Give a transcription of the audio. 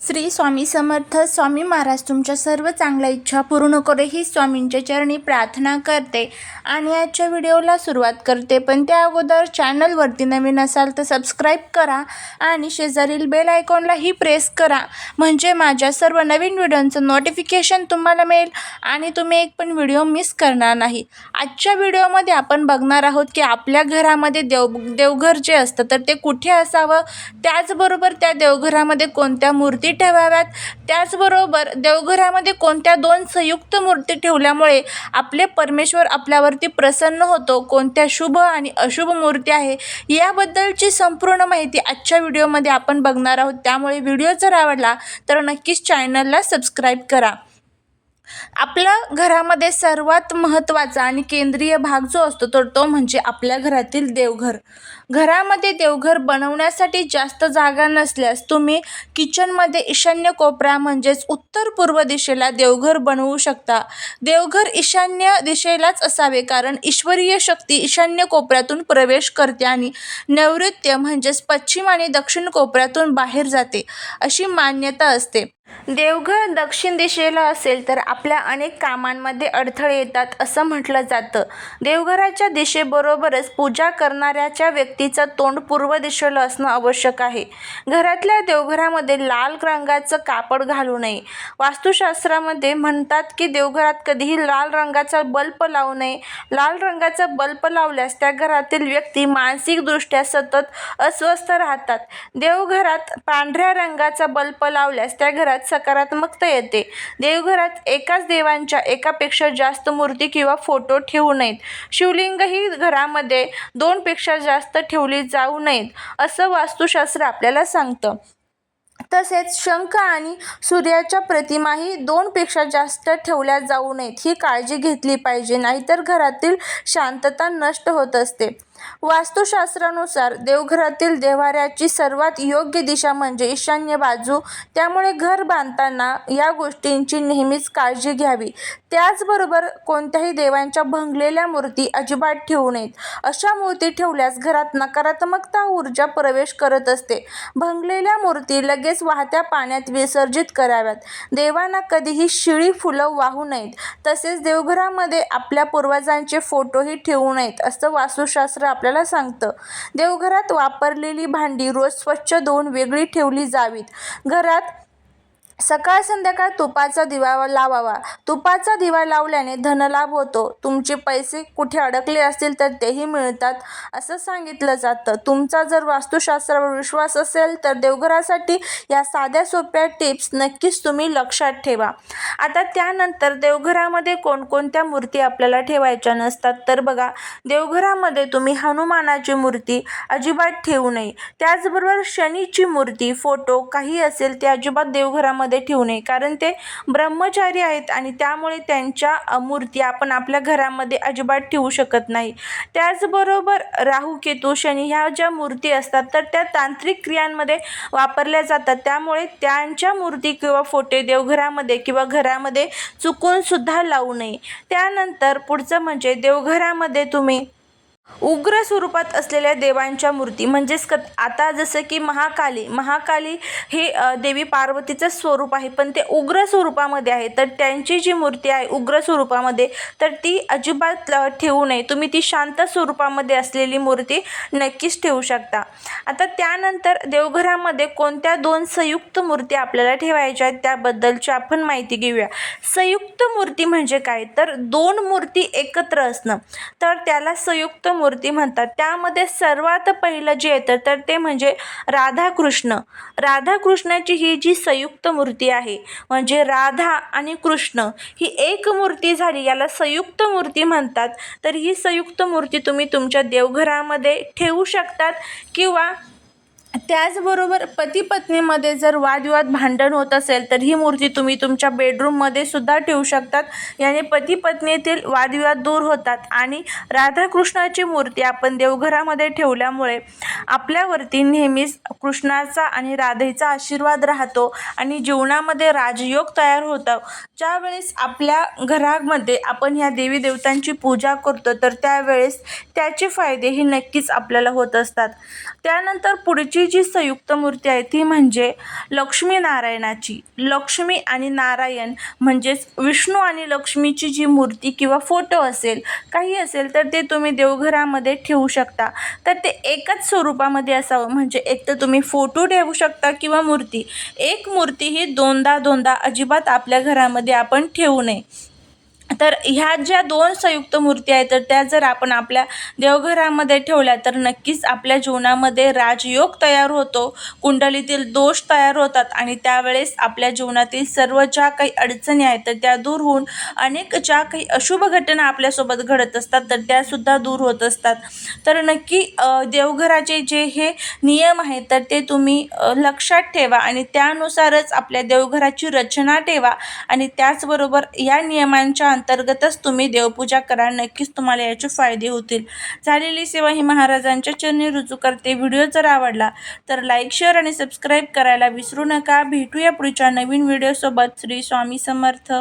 श्री स्वामी समर्थ स्वामी महाराज तुमच्या सर्व चांगल्या इच्छा पूर्ण करो ही स्वामींच्या चरणी प्रार्थना करते. आणि आजच्या व्हिडिओला सुरुवात करते पण त्या अगोदर चॅनलवरती नवीन असाल तर सबस्क्राईब करा आणि शेजारील बेल आयकॉनलाही प्रेस करा. म्हणजे माझ्या सर्व नवीन व्हिडिओंचं नोटिफिकेशन तुम्हाला मिळेल आणि तुम्ही एक पण व्हिडिओ मिस करणार नाही. आजच्या व्हिडिओमध्ये आपण बघणार आहोत की आपल्या घरामध्ये देव देवघर जे असतं तर ते कुठे असावं? त्याचबरोबर त्या देवघरामध्ये कोणत्या मूर्ती ठेवाव्यात. त्याचबरोबर देवघरामध्ये कोणत्या दोन संयुक्त मूर्ती ठेवल्यामुळे आपले परमेश्वर आपल्यावरती प्रसन्न होतो? कोणत्या शुभ आणि अशुभ मूर्ती आहे? याबद्दलची संपूर्ण माहिती आजच्या व्हिडिओमध्ये आपण बघणार आहोत. त्यामुळे व्हिडिओ जर आवडला तर नक्कीच चॅनलला सबस्क्राईब करा. आपल्या घरामध्ये सर्वात महत्त्वाचा आणि केंद्रीय भाग जो असतो तर तो म्हणजे आपल्या घरातील देवघर. घरामध्ये देवघर बनवण्यासाठी जास्त जागा नसल्यास तुम्ही किचनमध्ये ईशान्य कोपरा म्हणजेच उत्तर पूर्व दिशेला देवघर बनवू शकता. देवघर ईशान्य दिशेलाच असावे कारण ईश्वरीय शक्ती ईशान्य कोपऱ्यातून प्रवेश करते आणि नैऋत्य म्हणजेच पश्चिम आणि दक्षिण कोपऱ्यातून बाहेर जाते अशी मान्यता असते. देवघर दक्षिण दिशेला असेल तर आपल्या अनेक कामांमध्ये अडथळे येतात असं म्हटलं जातं. देवघराच्या दिशेबरोबरच पूजा करणाऱ्याच्या व्यक्तीचं तोंड पूर्व दिशेला असणं आवश्यक आहे. घरातल्या देवघरामध्ये लाल रंगाचं कापड घालू नये. वास्तुशास्त्रामध्ये म्हणतात की देवघरात कधीही लाल रंगाचा बल्ब लावू नये. लाल रंगाचा बल्ब लावल्यास त्या घरातील व्यक्ती मानसिकदृष्ट्या सतत अस्वस्थ राहतात. देवघरात पांढऱ्या रंगाचा बल्ब लावल्यास त्या घरात सकारात्मकता येते. देवघरात एकाच देवांच्या एकापेक्षा जास्त मूर्ती किंवा फोटो ठेवू नयेत. शिवलिंगही घरामध्ये दोनपेक्षा जास्त ठेवली जाऊ नयेत असं वास्तुशास्त्र आपल्याला सांगतं. तसेच शंख आणि सूर्याच्या प्रतिमाही दोनपेक्षा जास्त ठेवल्या जाऊ नयेत ही काळजी घेतली पाहिजे. नाहीतर घरातील शांतता नष्ट होत असते. वास्तुशास्त्रानुसार देवघरातील देव्हाऱ्याची सर्वात योग्य दिशा म्हणजे ईशान्य बाजू. त्यामुळे घर बांधताना या गोष्टींची नेहमीच काळजी घ्यावी. त्याचबरोबर कोणत्याही देवांच्या भंगलेल्या मूर्ती अजिबात ठेवू नयेत. अशा मूर्ती ठेवल्यास घरात नकारात्मकता ऊर्जा प्रवेश करत असते. भंगलेल्या मूर्ती लगेच वाहत्या पाण्यात विसर्जित कराव्यात. देवांना कधीही शिळी फुलं वाहू नयेत. तसेच देवघरामध्ये आपल्या पूर्वजांचे फोटोही ठेवू नयेत असं वास्तुशास्त्र आपल्याला सांगतं. देवघरात वापरलेली भांडी रोज स्वच्छ धुवून वेगळी ठेवली जावीत. घरात सकाळ संध्याकाळ तुपाचा दिवा लावावा. तुपाचा दिवा लावल्याने धनलाभ होतो. तुमचे पैसे कुठे अडकले असतील तर तेही मिळतात असं सांगितलं जातं. तुमचा जर वास्तुशास्त्रावर विश्वास असेल तर देवघरासाठी या साध्या सोप्या टिप्स नक्कीच तुम्ही लक्षात ठेवा. आता त्यानंतर देवघरामध्ये कोणकोणत्या मूर्ती आपल्याला ठेवायच्या नसतात? तर बघा देवघरामध्ये तुम्ही हनुमानाची मूर्ती अजिबात ठेवू नये. त्याचबरोबर शनीची मूर्ती फोटो काही असेल ते अजिबात देवघरामध्ये मध्ये ठेवणे कारण ते ब्रह्मचारी आहेत आणि त्यामुळे त्यांच्या मूर्ती आपण आपल्या घरामध्ये अजिबात ठेवू शकत नाही. त्याचबरोबर राहू केतू शनी ह्या ज्या मूर्ती असतात तर त्या तांत्रिक क्रियांमध्ये वापरल्या जातात. त्यामुळे त्यांच्या मूर्ती किंवा फोटे देवघरामध्ये किंवा घरामध्ये चुकूनसुद्धा लावू नये. त्यानंतर पुढचं म्हणजे देवघरामध्ये तुम्ही उग्र स्वरूपात असलेल्या देवांच्या मूर्ती. म्हणजेच क आता जसं की महाकाली महाकाली हे देवी पार्वतीचं स्वरूप आहे पण ते उग्र स्वरूपामध्ये आहे. तर त्यांची जी मूर्ती आहे उग्र स्वरूपामध्ये तर ती अजिबात ठेवू नये. तुम्ही ती शांत स्वरूपामध्ये असलेली मूर्ती नक्कीच ठेवू शकता. आता त्यानंतर देवघरामध्ये कोणत्या दोन संयुक्त मूर्ती आपल्याला ठेवायच्या आहेत त्याबद्दलची आपण माहिती घेऊया. संयुक्त मूर्ती म्हणजे काय? तर दोन मूर्ती एकत्र असणं. तर त्याला संयुक्त मूर्ती म्हणतात. त्यामध्ये सर्वात पहिलं जे येतं तर ते म्हणजे राधाकृष्ण. राधाकृष्णाची ही जी संयुक्त मूर्ती आहे म्हणजे राधा आणि कृष्ण ही एक मूर्ती झाली. याला संयुक्त मूर्ती म्हणतात. तर ही संयुक्त मूर्ती तुम्ही तुमच्या देवघरामध्ये ठेवू शकतात किंवा त्याचबरोबर पती पत्नीमध्ये जर वादविवाद भांडण होत असेल तर ही मूर्ती तुम्ही तुमच्या बेडरूममध्ये सुद्धा ठेवू शकतात. याने पती पत्नीतील वादविवाद दूर होतात आणि राधाकृष्णाची मूर्ती आपण देवघरामध्ये ठेवल्यामुळे आपल्यावरती नेहमीच कृष्णाचा आणि राधेचा आशीर्वाद राहतो आणि जीवनामध्ये राजयोग तयार होतो. ज्यावेळेस आपल्या घरामध्ये आपण ह्या देवी देवतांची पूजा करतो तर त्यावेळेस त्याचे फायदे हे नक्कीच आपल्याला होत असतात. त्यानंतर पुढची जी संयुक्त मूर्ती आहे ती म्हणजे लक्ष्मी नारायणाची. लक्ष्मी आणि नारायण म्हणजेच विष्णू आणि लक्ष्मीची जी मूर्ती किंवा फोटो असेल काही असेल तर ते तुम्ही देवघरामध्ये ठेवू शकता. तर ते एकच स्वरूपामध्ये असावं. म्हणजे एक तर तुम्ही फोटो ठेवू शकता किंवा मूर्ती. एक मूर्ती ही दोनदा दोनदा अजिबात आपल्या घरामध्ये आपण ठेवू नये. तर ह्या ज्या दोन संयुक्त मूर्ती आहेत तर त्या जर आपण आपल्या देवघरामध्ये ठेवल्या तर नक्कीच आपल्या जीवनामध्ये राजयोग तयार होतो. कुंडलीतील दोष तयार होतात आणि त्यावेळेस आपल्या जीवनातील सर्व ज्या काही अडचणी आहेत तर त्या दूर होऊन अनेक ज्या काही अशुभ घटना आपल्यासोबत घडत असतात तर त्यासुद्धा दूर होत असतात. तर नक्की देवघराचे जे हे नियम आहेत तर ते तुम्ही लक्षात ठेवा आणि त्यानुसारच आपल्या देवघराची रचना ठेवा आणि त्याचबरोबर या नियमांच्या अंतर्गतच तुम्ही देवपूजा करा नक्कीच तुम्हाला याचे फायदे होतील. झालेली सेवा ही महाराजांच्या चरणी रुजू करते. व्हिडिओ जर आवडला तर लाईक शेअर आणि सबस्क्राईब करायला विसरू नका. भेटूया पुढच्या नवीन व्हिडिओसोबत. श्री स्वामी समर्थ.